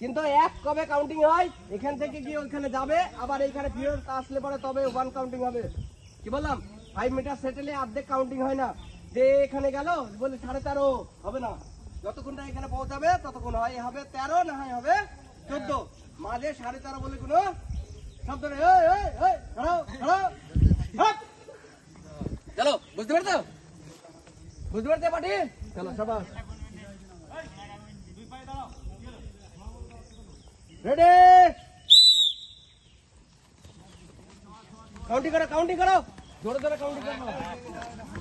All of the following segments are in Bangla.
কিন্তু এক কবে কাউন্টিং হয়, এখান থেকে গিয়ে ওইখানে যাবে, আবার এইখানে ফিরত আসলে পরে তবে ওয়ান কাউন্টিং হবে। কি বললাম? ফাইভ মিটার সেটেলে অর্ধেক কাউন্টিং হয় না। যে এখানে গেল বলে সাড়ে তেরো, হবে না। যতক্ষণটা এখানে পৌঁছাবে, ততক্ষণ হয়, হবে তেরো, না হয় হবে চোদ্দ। মাঝে সাড়ে তেরো বলে কোনো শব্দ নেই। চলো, বুঝতে পারছ? বুঝতে পারছ পাটি চলো সবাই রেডি কাউন্টিং করো কাউন্টিং করো জোরে জোরে কাউন্টিং করো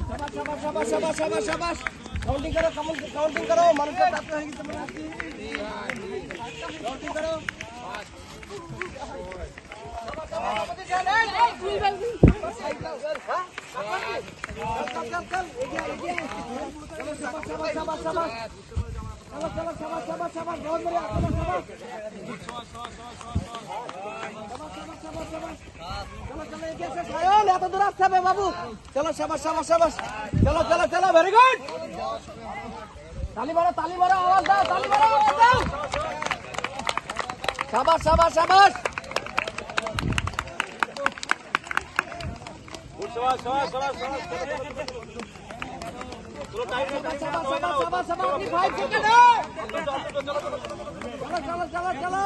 সাবাস সাবাস সাবাস সাবাস সাবাস সাবাস কাউন্টিং করো কাউন্টিং করো মানুষের দাঁত হয়ে গেছে মনে হচ্ছে কাউন্টিং করো সায়ন এত দূর আসতে হবে বাবু চলো সাবাস সাবাস সাবাস চলো চলো চলো ভেরি গুড তালি মারো তালি মারো আওয়াজ দাও তালি মারো আওয়াজ দাও সাবাস সাবাস সাবাস সাবাস সাবাস সাবাস সাবাস চলো চলো চলো চলো